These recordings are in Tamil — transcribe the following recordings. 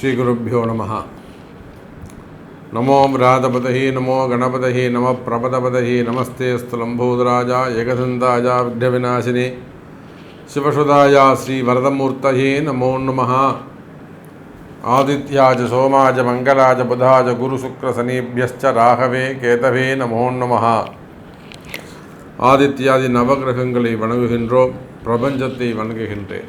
ஸ்ரீகுருப்போ நம நமோ விராதபதஹி நமோ கணபதஹி நம பிரபதபதஹி நமஸ்தே ஸ்துலம்போதராஜா ஏகசந்தாயா விக்னவிநாசினி சிவசுதாயா ஸ்ரீ வரதமூர்த்தயே நமோ நம ஆதித்யாஜ சோமாஜ மங்களாஜ புதாஜ குருசுக்ரசனீபியశ్చ ராகவே கேதவே நமோ நம ஆதித்யாதி நவகிரகங்களை வணங்குகின்றோம் பிரபஞ்சத்தை வணங்குகின்றேன்.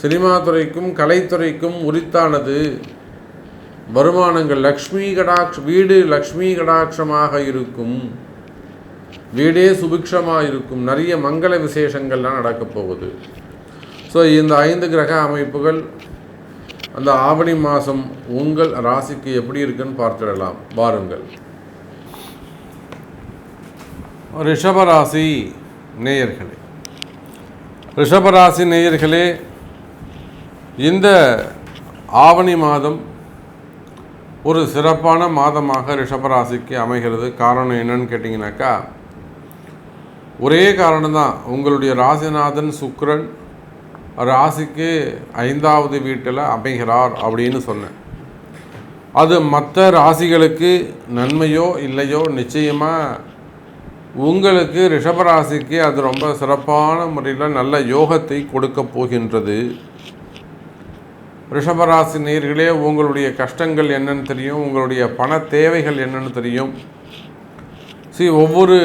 சினிமா துறைக்கும் கலைத்துறைக்கும் உரித்தானது வருமானங்கள் லக்ஷ்மி கடாட்ச வீடு லக்ஷ்மி கடாட்சமாக இருக்கும். வீடே சுபிக்ஷமாக இருக்கும். நிறைய மங்கள விசேஷங்கள்லாம் நடக்கப் போகுது. ஸோ இந்த ஐந்து கிரக அமைப்புகள் அந்த ஆவணி மாதம் உங்கள் ராசிக்கு எப்படி இருக்குன்னு பார்த்துடலாம். பாருங்கள். ரிஷபராசி நேயர்களே. ரிஷபராசி நேயர்களே இந்த ஆவணி மாதம் ஒரு சிறப்பான மாதமாக ரிஷபராசிக்கு அமைகிறது. காரணம் என்னன்னு கேட்டிங்கனாக்கா ஒரே காரணம்தான். உங்களுடைய ராசிநாதன் சுக்ரன் ராசிக்கு ஐந்தாவது வீட்டில் அமைகிறார் அப்படின்னு சொன்னேன். அது மற்ற ராசிகளுக்கு நன்மையோ இல்லையோ நிச்சயமாக உங்களுக்கு ரிஷபராசிக்கு அது ரொம்ப சிறப்பான முறையில் நல்ல யோகத்தை கொடுக்க போகின்றது. ரிஷபராசி நேர்களே உங்களுடைய கஷ்டங்கள் என்னன்னு தெரியும் உங்களுடைய பண தேவைகள் என்னென்னு தெரியும். சி ஒவ்வொரு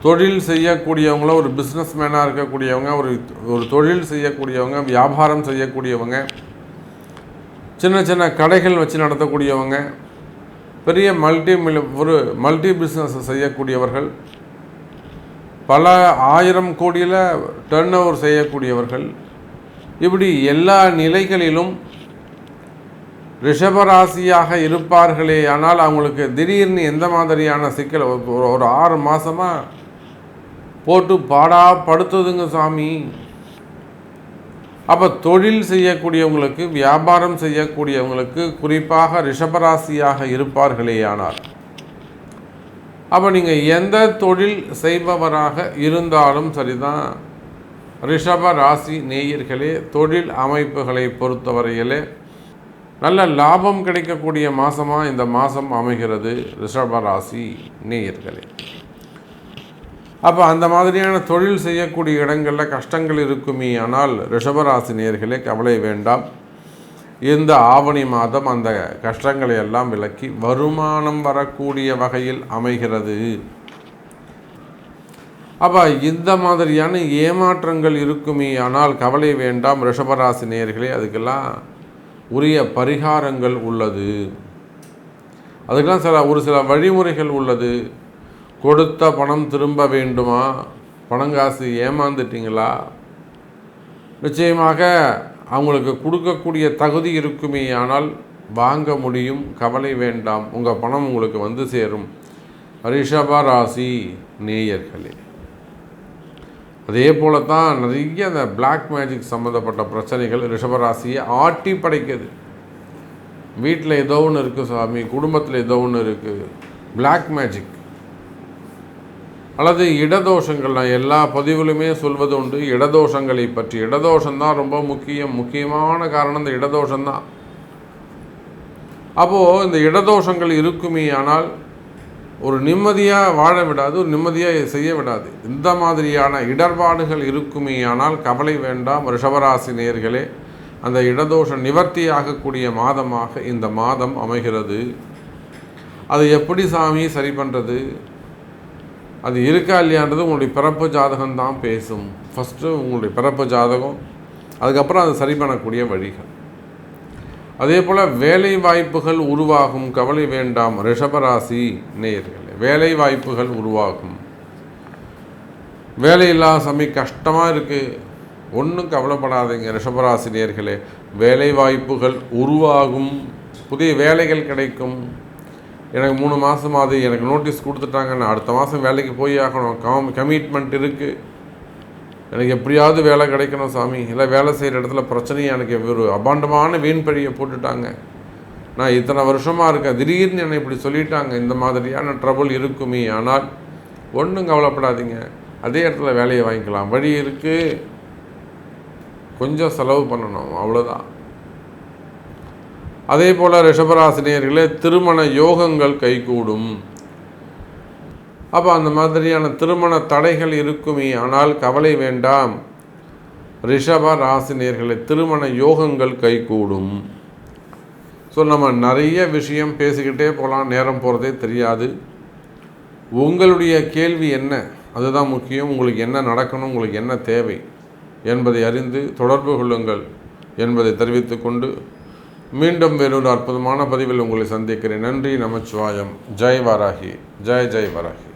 தொழில் செய்யக்கூடியவங்கள ஒரு பிஸ்னஸ் மேனாக இருக்கக்கூடியவங்க ஒரு ஒரு தொழில் செய்யக்கூடியவங்க வியாபாரம் செய்யக்கூடியவங்க சின்ன சின்ன கடைகள் வச்சு நடத்தக்கூடியவங்க பெரிய மல்டி மில் ஒரு மல்டி பிஸ்னஸ் செய்யக்கூடியவர்கள் பல ஆயிரம் கோடியில் டர்ன் ஓவர் செய்யக்கூடியவர்கள் இப்படி எல்லா நிலைகளிலும் ரிஷபராசியாக இருப்பார்களே ஆனால் அவங்களுக்கு திடீர்னு எந்த மாதிரியான சிக்கல்? ஒரு ஆறு மாதமாக போட்டு பாடா படுத்துதுங்க சாமி. அப்போ தொழில் செய்யக்கூடியவங்களுக்கு வியாபாரம் செய்யக்கூடியவங்களுக்கு குறிப்பாக ரிஷபராசியாக இருப்பார்களே ஆனால். அப்போ நீங்கள் எந்த தொழில் செய்பவராக இருந்தாலும் சரிதான். ரிஷப ராசி நேயர்களே தொழில் அமைப்புகளை பொறுத்தவரையிலே நல்ல லாபம் கிடைக்கக்கூடிய மாதமாக இந்த மாதம் அமைகிறது ரிஷப ராசி நேயர்களே. அப்போ அந்த மாதிரியான தொழில் செய்யக்கூடிய இடங்களில் கஷ்டங்கள் இருக்குமே ஆனால் ரிஷபராசி நேர்களே கவலை வேண்டாம். இந்த ஆவணி மாதம் அந்த கஷ்டங்களை எல்லாம் விலக்கி வருமானம் வரக்கூடிய வகையில் அமைகிறது. அப்போ இந்த மாதிரியான ஏமாற்றங்கள் இருக்குமே. ஆனால் கவலை வேண்டாம் ரிஷபராசி நேர்களே அதுக்கெல்லாம் உரிய பரிகாரங்கள் உள்ளது. அதுக்கெல்லாம் சில ஒரு சில வழிமுறைகள் உள்ளது. கொடுத்த பணம் திரும்ப வேண்டுமா? பணங்காசு ஏமாந்துட்டீங்களா? நிச்சயமாக அவங்களுக்கு கொடுக்கக்கூடிய தகுதி இருக்குமே. ஆனால் வாங்க முடியும் கவலை வேண்டாம். உங்கள் பணம் உங்களுக்கு வந்து சேரும். ரிஷப ராசி நேயர்களே. அதே போல தான் நிறைய அந்த பிளாக் மேஜிக் சம்மந்தப்பட்ட பிரச்சனைகள் ரிஷபராசியை ஆட்டி படைக்குது. வீட்டில் ஏதோ ஒன்று இருக்குது சாமி குடும்பத்தில் ஏதோ ஒன்று இருக்குது பிளாக் மேஜிக் அல்லது இடதோஷங்கள் நான் எல்லா பதிவுலையுமே சொல்வது உண்டு. இடதோஷங்களை பற்றி. இடதோஷம்தான் ரொம்ப முக்கியம். முக்கியமான காரணம் இந்த இடதோஷம்தான். அப்போது இந்த இடதோஷங்கள் இருக்குமே ஆனால் ஒரு நிம்மதியாக வாழ விடாது ஒரு நிம்மதியாக செய்ய விடாது. இந்த மாதிரியான இடர்பாடுகள் இருக்குமே ஆனால் கவலை வேண்டாம். ரிஷபராசி நேர்களே அந்த இடதோஷ நிவர்த்தி ஆகக்கூடிய மாதமாக இந்த மாதம் அமைகிறது. அது எப்படி சாமி சரி பண்ணுறது அது இருக்கா இல்லையான்றது உங்களுடைய பிறப்பு ஜாதகம் தான் பேசும் ஃபஸ்ட்டு உங்களுடைய பிறப்பு ஜாதகம் அதுக்கப்புறம் அதை சரி பண்ணக்கூடிய வழிகள். அதே போல் வேலை வாய்ப்புகள் உருவாகும் கவலை வேண்டாம் ரிஷபராசி நேயர்களே. வேலை வாய்ப்புகள் உருவாகும். வேலை இல்லாத சமயம் கஷ்டமாக இருக்குது ஒன்றும் கவலைப்படாதீங்க ரிஷபராசி நேர்களே வேலை வாய்ப்புகள் உருவாகும். புதிய வேலைகள் கிடைக்கும். எனக்கு மூணு மாதம் அது எனக்கு நோட்டீஸ் கொடுத்துட்டாங்க. நான் அடுத்த மாதம் வேலைக்கு போய் ஆகணும். கம் கமிட்மெண்ட் இருக்குது எனக்கு எப்படியாவது வேலை கிடைக்கணும் சாமி. இல்லை வேலை செய்கிற இடத்துல பிரச்சனையை எனக்கு ஒரு அபாண்டமான வீண் பழியை போட்டுட்டாங்க. நான் இத்தனை வருஷமாக இருக்கேன். திடீர்னு என்னை இப்படி சொல்லிட்டாங்க. இந்த மாதிரியான ட்ரபுள் இருக்குமே. ஆனால் ஒன்றும் கவலைப்படாதீங்க. அதே இடத்துல வேலையை வாங்கிக்கலாம். வழி இருக்குது கொஞ்சம் செலவு பண்ணணும். அவ்வளோதான் அதே போல் ரிஷபராசினியர்களே திருமண யோகங்கள் கைகூடும். அப்போ அந்த மாதிரியான திருமண தடைகள் இருக்குமே ஆனால் கவலை வேண்டாம். ரிஷப ராசினியர்களை திருமண யோகங்கள் கைகூடும். ஸோ நம்ம நிறைய விஷயம் பேசிக்கிட்டே போகலாம் நேரம் போகிறதே தெரியாது. உங்களுடைய கேள்வி என்ன? அதுதான் முக்கியம். உங்களுக்கு என்ன நடக்கணும்? உங்களுக்கு என்ன தேவை? என்பதை அறிந்து தொடர்பு கொள்ளுங்கள் என்பதை தெரிவித்துக்கொண்டு மீண்டும் வேறொரு அற்புதமான பதிவில் உங்களை சந்திக்கிறேன். நன்றி நமச்சிவாயம். ஜெய் வாராகி. ஜெய் ஜெய் வாராகி.